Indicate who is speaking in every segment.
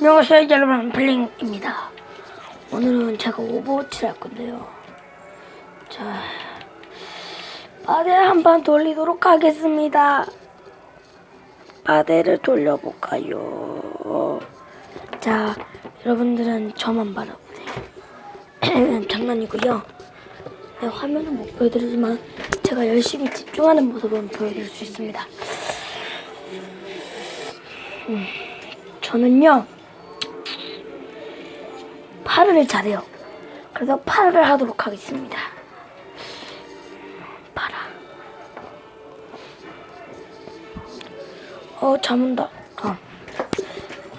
Speaker 1: 안녕하세요 여러분 블링입니다. 오늘은 제가 오버워치를 할 건데요. 자 바대 한번 돌리도록 하겠습니다. 바대를 돌려볼까요? 자 여러분들은 저만 바라보세요. 장난이고요. 네, 화면은 못 보여드리지만 제가 열심히 집중하는 모습은 보여드릴 수 있습니다. 음, 저는요 파를 잘해요. 그래서 파를 하도록 하겠습니다. 파라. 어, 잠 온다. 어.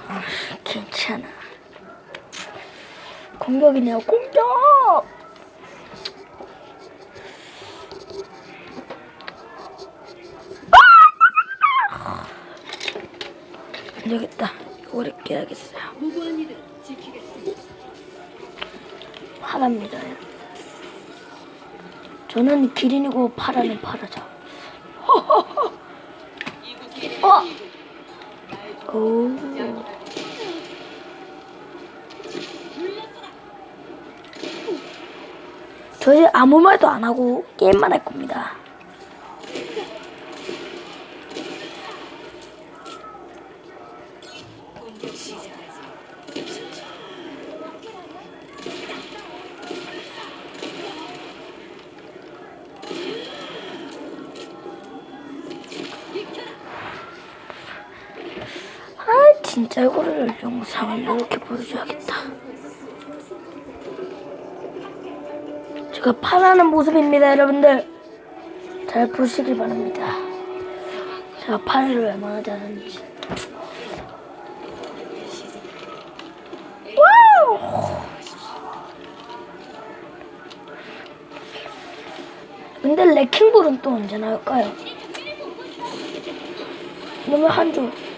Speaker 1: 아, 괜찮아. 공격이네요. 공격! 아! 안 되겠다. 오래 깨야겠어요.
Speaker 2: 무고한 이들은 지키겠습니다.
Speaker 1: 파랍니다. 저는 기린이고 파라는 파라죠. 어! 오. 저 이제 아무 말도 안 하고 게임만 할 겁니다. 이거를 영상을 이렇게 보여줘야겠다. 제가 파라는 모습입니다, 여러분들. 잘 보시길 바랍니다. 제가 파를 얼마나 잘하는지. 와우! 근데 레킹볼은 또 언제 나올까요? 이놈의 한 줄.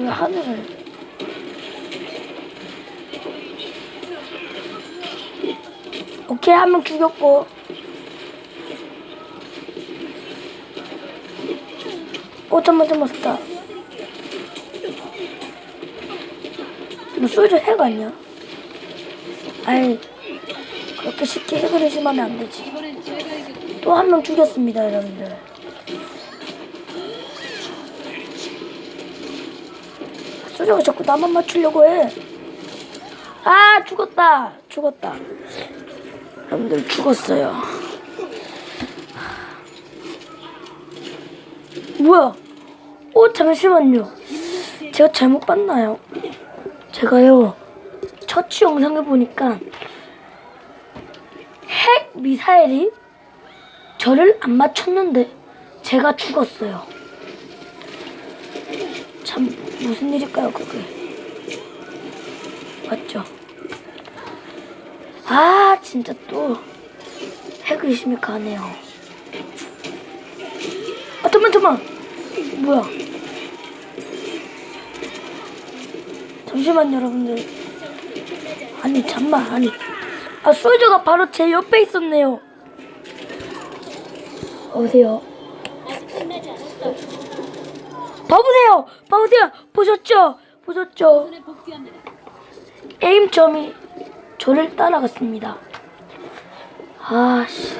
Speaker 1: 이 하늘을. 오케이 한 명 죽였고. 오 잠만 잠만 썼다. 뭐 소주 핵 아니야? 아이 그렇게 쉽게 의심하면 안 되지. 또 한 명 죽였습니다 여러분들 소주가 자꾸 나만 맞추려고 해. 아 죽었다. 죽었다. 여러분들 죽었어요. 뭐야? 어 잠시만요. 제가 잘못 봤나요? 제가요 처치 영상을 보니까 핵 미사일이 저를 안 맞췄는데 제가 죽었어요. 참 무슨 일일까요 그게? 맞죠? 아 진짜 또 핵 의심이 가네요. 아 잠만 잠만! 뭐야? 잠시만 여러분들. 아니 잠만 아니. 아 솔저가 바로 제 옆에 있었네요. 어세요. 봐보세요! 봐보세요 보셨죠 보셨죠. 에임점이 저를 따라갔습니다. 아씨,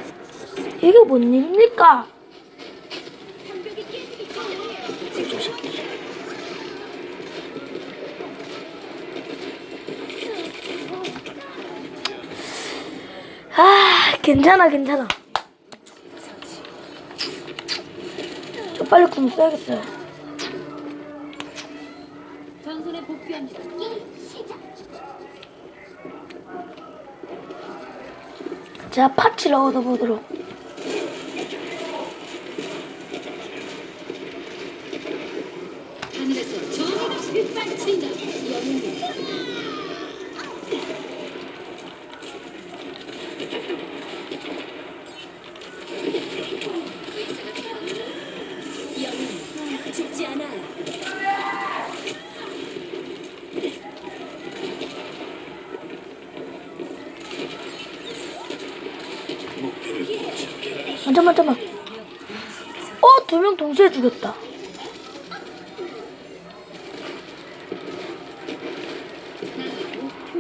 Speaker 1: 이게 뭔 일입니까? 아, 괜찮아, 괜찮아. 저 빨리 궁 써야겠어요. 제가 파츠를 얻어보도록.
Speaker 2: 하늘에서 정의가 빗발친다. 영웅님. 영웅 죽지 않아요.
Speaker 1: 잠깐만. 잠깐만 어? 두 명 동시에 죽였다.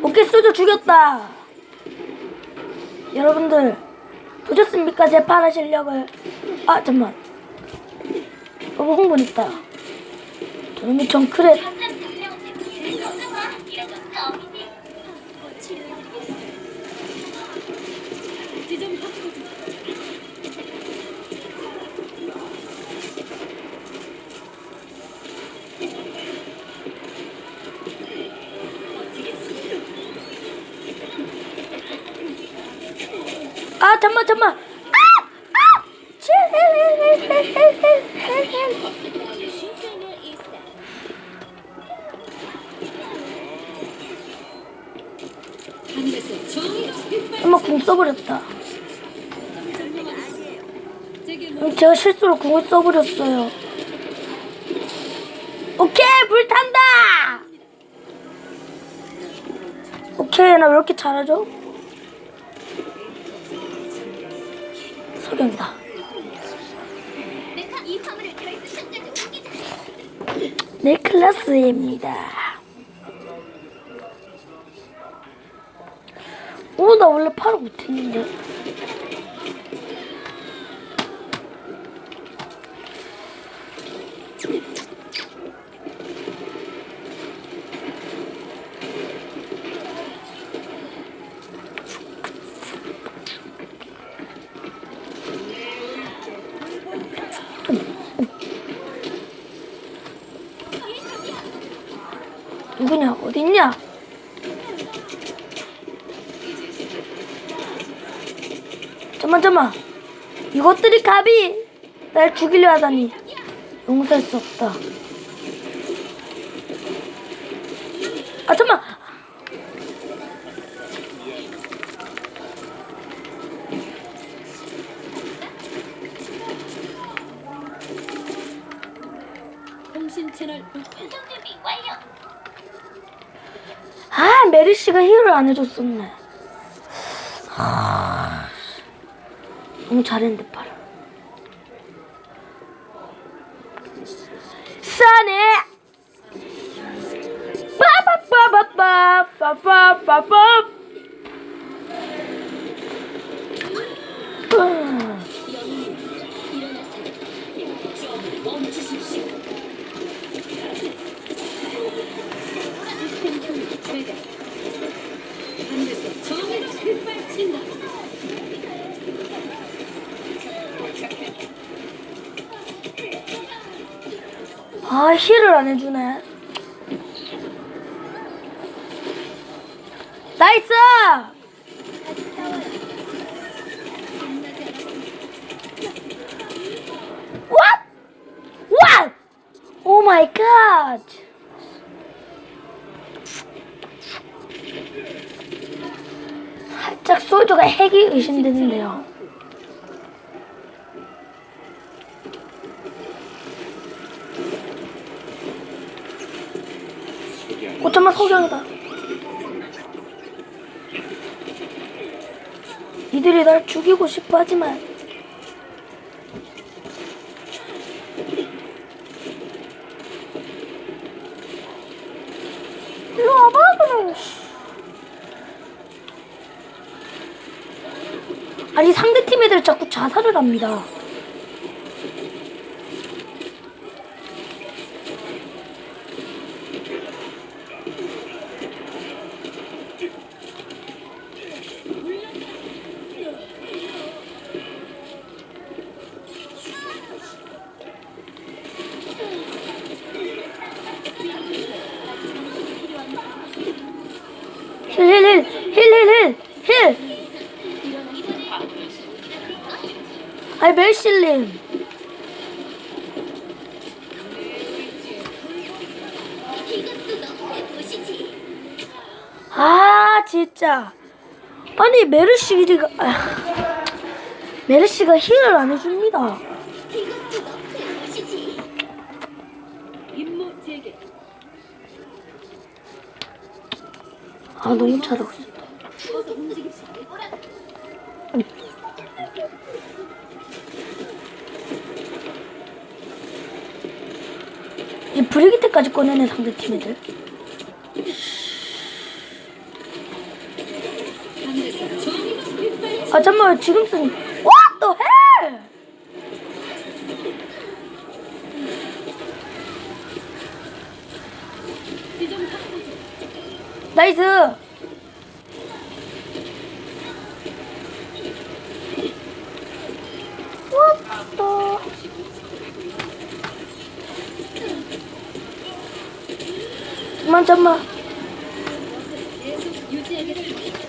Speaker 1: 오케이 소주 죽였다. 여러분들 보셨습니까? 제 파란 실력을. 아 잠만. 너무 흥분했다. 저놈이 정크렛 아 잠만 잠만 아! 아! 엄마 궁 써버렸다 제가 실수로 궁을 써버렸어요 오케이 불탄다 오케이 나 왜 이렇게 잘하죠?
Speaker 2: 상자를 확인해.
Speaker 1: 네 클래스입니다 오 나 원래 팔을 못했는데 어딨냐? 잠만 잠만. 이것들이 갑이 날 죽이려 하다니. 용서할 수 없다. 아 잠만 아 메리씨가 힐을 안 해줬었네. 아, 너무 잘했는데 봐라. 싸네. 빠바빠바빠 빠빠빠빠 아 힐을 안 해주네 나이스 What? What? Oh my god 살짝 소주가 핵이 의심되는데요 어쩌면 석양이다. 이들이 날 죽이고 싶어 하지만. 아니 상대 팀 애들 자꾸 자살을 합니다. 힐힐힐 힐 힐 힐 힐 아이 멜실님 아 진짜. 아니 메르시가 아, 메르시가 힐을 안 해줍니다 아 너무 잘하고 있어.
Speaker 2: 이
Speaker 1: 브리기트까지 꺼내는 상대 팀 애들. 아 잠깐만 지금
Speaker 2: 쓴 중.
Speaker 1: 나이스. What the? 잠만 잠만.
Speaker 2: 계속 유지하겠습니다.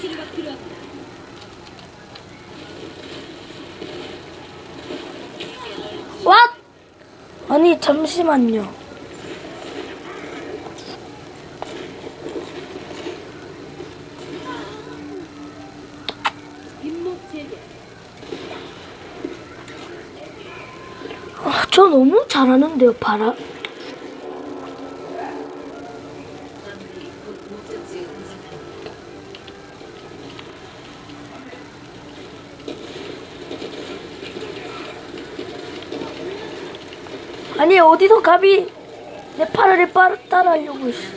Speaker 2: 치료가 필요합니다.
Speaker 1: What? 아니 잠시만요. 아, 저 너무 잘하는데요, 바라. 아니 어디서 감히 내 파라를 따, 따라하려고 씨.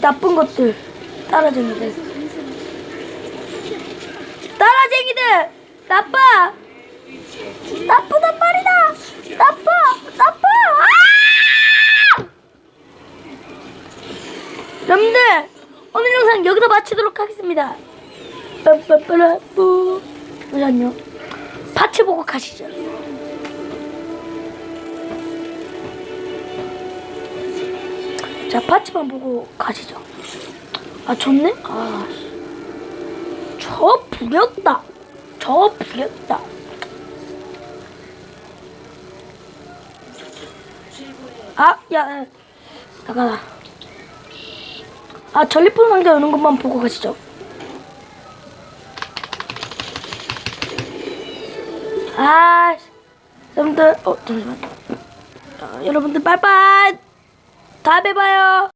Speaker 1: 나쁜 것들 따라쟁이들. 따라쟁이들! 나빠! 나쁘단 말이다! 나빠! 나빠! 아! 여러분들 오늘 영상 여기서 마치도록 하겠습니다. 빠빠빠라뿌 잠시만요. 파츠 보고 가시죠 자 파츠만 보고 가시죠 아 좋네 아 저 부렸다 저 부렸다 아, 야, 야, 나가라. 아, 전리품 상자 여는 것만 보고 가시죠. 아, 씨. 여러분들, 어, 잠시만요. 어, 여러분들, 빠이빠이. 다음에 봐요.